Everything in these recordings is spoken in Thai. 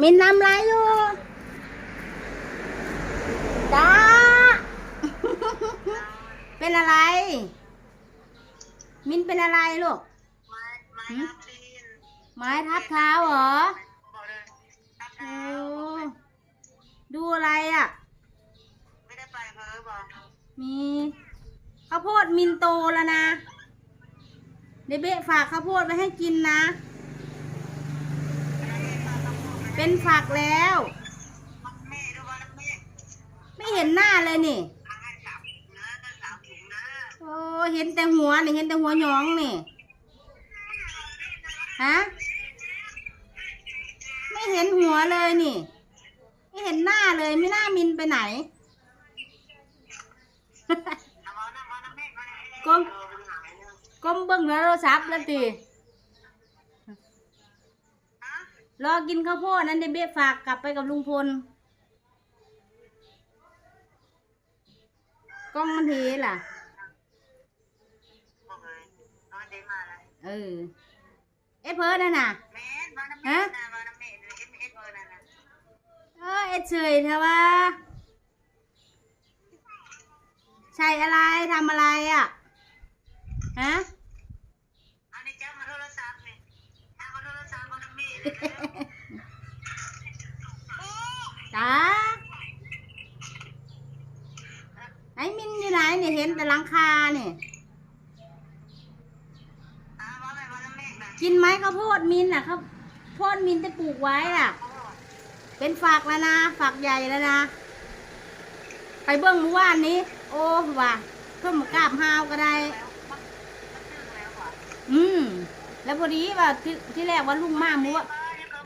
มินทำอะไรอยู่จ้าเป็นอะไร มินเป็นอะไรลูกไม้ไม้หืมทับตีนไม้ทับเท้าเหรอบอกเลยทับโอ้เท้าดูอะไรอะ ไม่ได้ไปเพ้อบอกมีข้าวโพดมินโตแล้วนะ เดยวเบะฝากข้าวโพดไว้ให้กินนะ เป็นฝักแล้ว ไม่เห็นหน้าเลยนี่โอ้เห็นแต่หัวนี่เห็นแต่หัวหยองนี่ฮะไม่เห็นหัวเลยนี่ ไม่เห็นหน้าเลยไม่น่ามินไปไหนก้มก้มเบิ้งแล้วโทรศัพท์แล้วตี ฮะ รอกินข้าวโพดนั้นเดยวเบะฝากกลับไปกับลุงพลกล้องมันเทล่ะ บอกเลยนอนได้มาแล้วเออ เอ๊ะเพิร์ดน่ะน่ะ แม่มานะแม่นะมานะแม่ดูเอ็มเอ็มเบอร์นั่นนะเออเอ็ดเฉยเถอะว่า ใช่อะไรทำอะไรอะ ฮะ จ้าไอ้มินอยู่ไหนเนี่ยเห็นแต่หลังคาเนี่ยกินไหมข้าวโพดมินอะข้าวโพดมินจะปลูกไว้อะ เป็นฝักแล้วนะฝักใหญ่แล้วนะไปเบิ้งเมื่อวานนี้ โอ้ว่าเพิ่มกราบห้าวก็ได้ อืม แล้วพอดีว่าที่ที่แรกว่าลุงมามือวะเออเดี๋ยวเขา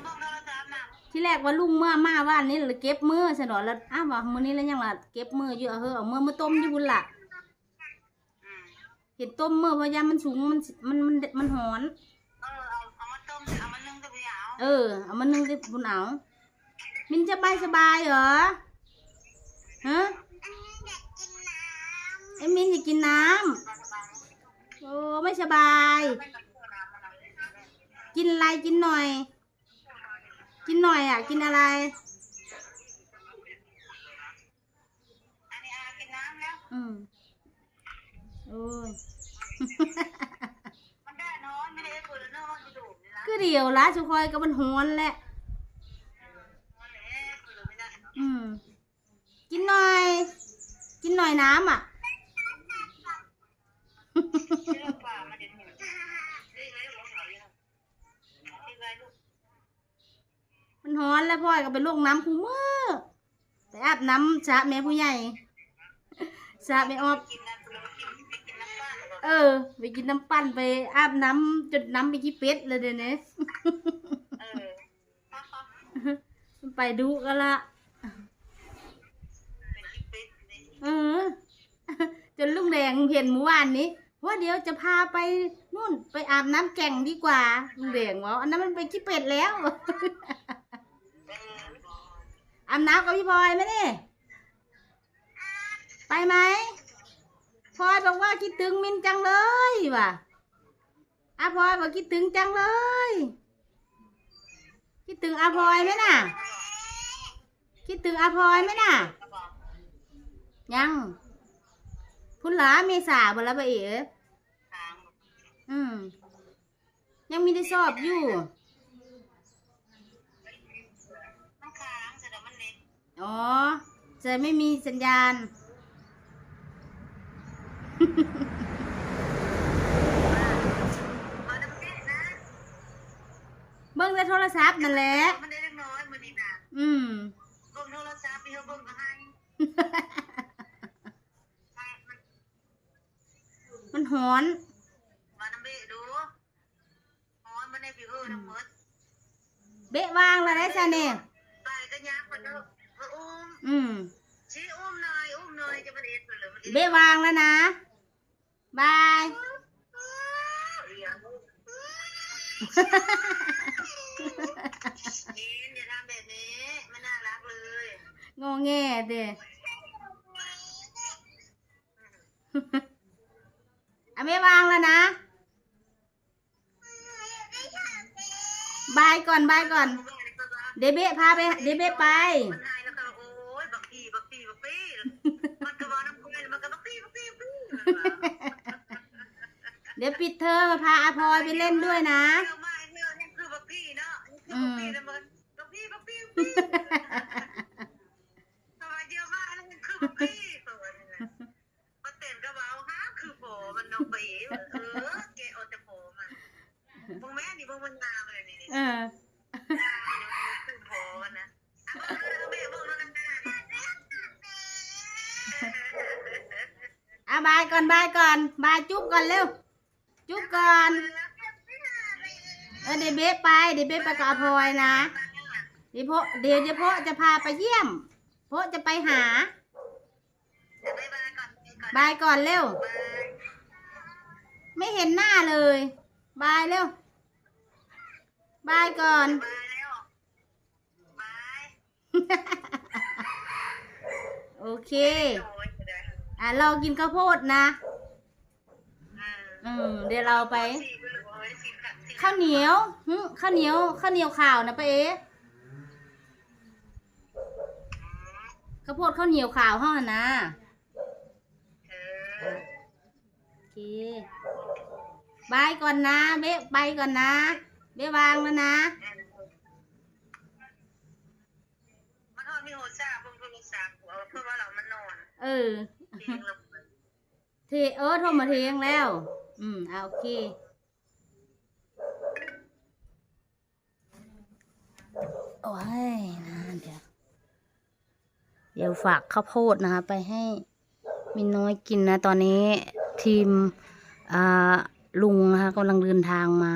ที่แรกว่าลุงเมื่อมาว่านนี้เลยเก็บมือสนอแล้วอ้าวว่ามือนี้แล้วยังล่ะเก็บมืออยู่เออเอามือมาต้มอยู่บุญล่ะเห็นต้มมือเพราะยามมันสูงมันมันมันมันหอน เออเอามาต้มเอามานึ่งกับยาเออเอามานึ่งที่บุญเอามินจะไปสบายเหรอฮะไอ้มินอยากกินน้ำโอ้ไม่สบาย กินอะไรกินหน่อย กินหน่อยอะ กินอะไรอันนี้อากินน้ำแล้วอืมโอ้ยมันได้นอนไม่ได้เปิดนอนจะดูนี่ละคือเดียวละสุคอยกับมันหอนแหละนอนเลยเปิดไม่ได้อืมกินหน่อย กินหน่อยน้ำอะ เชื่อป่ามาเด็ดหนึ่งนี่ไงหัวเขาอยู่นี่ไงลูก มันหอนแล้วพ่อยก็ไปลงน้ำคูเมื่อไปอาบน้ำสระแม่ผู้ใหญ่สระแม่ออบกินน้ำเออ ไปกินน้ำปั้นไปอาบน้ำจนน้ำไปขี้เป็ดเลยเดี๋ยวนี้ไปดูกันละเออจนลุงแดงเห็นเมื่อวานนี้ว่าเดี๋ยวจะพาไปนู่นไปอาบน้ำแก่งดีกว่าลุงแดงว่าอันนั้นมันไปขี้เป็ดแล้ว อาบน้ำกับพี่พลอยไหมเนี่ยไปไหมพลอยบอกว่าคิดถึงมินจังเลยว่ะอาพลอยบอกคิดถึงจังเลย คิดถึงอาพลอยไหมน่ะ คิดถึงอาพลอยไหมน่ะกระบอกยังพุ่นหลาเมษาบ่ละบ่เอ๋ทางอืมยังมีได้สอบอยู่ มันค้างเสร็จแล้วมันเล็ก อ๋อ จะไม่มีสัญญาณมาน้ำเป็ดนะเบิ่งแต่โทรศัพท์นั่นแหละ มันได้เล็กน้อยมันนี่นะอืม เบิ่งโทรศัพท์พี่เขาเบิ่งก็ให้ให้มันมันหอน มาน้ำเบะดูอ๋อมันได้พี่เออน้ำหมดเบะวางแล้วได้ซะเนี่ย ไปก็ยากกว่าเดิมเอ ออุ้มอืมชี้อุ้มหน่อยอุ้มหน่อยจะมาเด็ดไปเลยมันเบะวางแล้วนะ บาย เรียนนี่อย่าทำแบบนี้ไม่น่ารักเลยงอแงเด้อะไม่วางแล้วนะ บายก่อนบายก่อน Bye. เดเบะพาไป เดเบะไป มันหายแล้วก็โอ้ยบักพี่ีมันก็บอกน้ำคุยมันก็บักพี่บักพี่บักพี่เดี๋ยวปิดเทอมาพาอาพลอยไปเล่นด้วยนะเที่ยวมาเที่ยวนี่คือบักพี่เนาะนี่คือบักพี่าบายก่อนบายก่อนบายจุ๊บก่อนเร็ว จุ๊บก่อน เออเดยวเบะไปเดยวเบะไปกับอาพลอยนะ เดี๋ยวพะเดี๋ยวเดี๋ยวพะจะพาไปเยี่ยมพะจะไปหาบ๊ายบายก่อนบ๊ายบายบายก่อนเร็วบายไม่เห็นหน้าเลย บายเร็ว บายก่อนบายแล้วบายโอเคโอ้ยเดี๋ยวอะเรากินข้าวโพดนะ อืมอืมเดี๋ยวเราไปสี่ไปเลยโอ้ยสี่กับสี่ข้าวเหนียวหึข้าวเหนียว ข้าวเหนียวขาวนะป้าเอ๋ข้าวโพดข้าวเหนียวขาวห้องนะเออโอเคบายก่อนนะ เบ๊ะไปก่อนนะ เบ๊ะวางแล้วนะมันทอดมีโหซ่าเพิ่งโทรศัพท์เอาเพื่อว่าเรามันนอน เออ เองเราเทเออโทรมาเทงแล้ว อืมเอาโอเค โอ้ยนะเดี๋ยว เดี๋ยวฝากข้าวโพดนะคะ ไปให้มินน้อยกินนะ ตอนนี้ทีมอ่าลุงนะคะกำลังเดินทางมา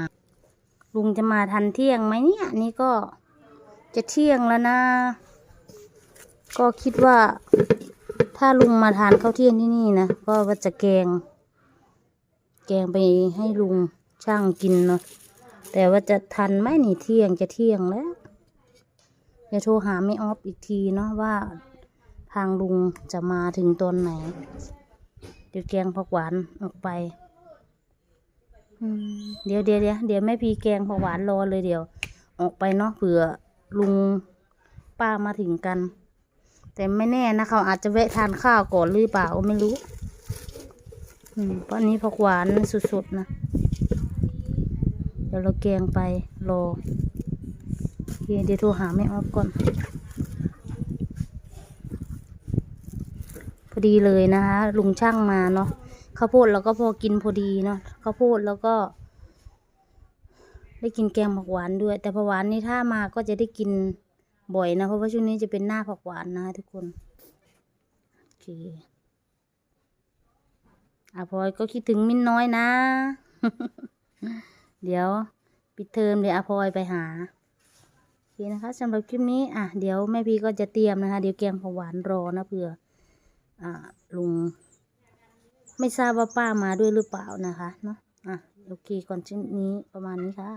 ลุงจะมาทันเที่ยงไหมเนี่ย นี่ก็จะเที่ยงแล้วนะ ก็คิดว่า ถ้าลุงมาทานข้าวเที่ยงที่นี่นะก็ว่าจะแกง แกงไปให้ลุงช่างกินเนาะแต่ว่าจะทันไหมนี่เที่ยงจะเที่ยงแล้วเดี๋ยวโทรหาไม่ออฟอีกทีเนาะว่าทางลุงจะมาถึงตอนไหนเดี๋ยวแกงผักหวานออกไปเดี๋ยวเดี๋ยวเดี๋ยวเดี๋ยวแม่พีแกงผักหวานรอเลยเดี๋ยว ออกไปเนาะเผื่อลุงป้ามาถึงกัน แต่ไม่แน่นะเขาอาจจะแวะทานข้าวก่อนหรือเปล่าไม่รู้เพราะอันนี้ผักหวานสุดๆนะ เดี๋ยวเราแกงไปรอเคเดี๋ยวโทรหาแม่ออฟก่อน พอดีเลยนะคะลุงช่างมาเนาะข้าวโพดเราก็พอกินพอดีเนาะข้าวโพดแล้วก็ ได้กินแกงผักหวานด้วย แต่ผักหวานนี่ถ้ามาก็จะได้กิน บ่อยนะ เพราะว่าช่วงนี้จะเป็นหน้าผักหวานนะทุกคนโอเคอาพลอยก็คิดถึงมิ้นน้อยนะ เดี๋ยวปิดเทอมเดี๋ยวอาพลอยไปหาโอเคนะคะสำหรับคลิปนี้อะเดี๋ยวแม่พีก็จะเตรียมนะคะ เดี๋ยวแกงผักหวานรอนะเผื่ออ่าลุงไม่ทราบว่าป้ามาด้วยหรือเปล่านะคะเนาะอะโอเคก่อนชิ้นนี้ประมาณนี้ค่ะ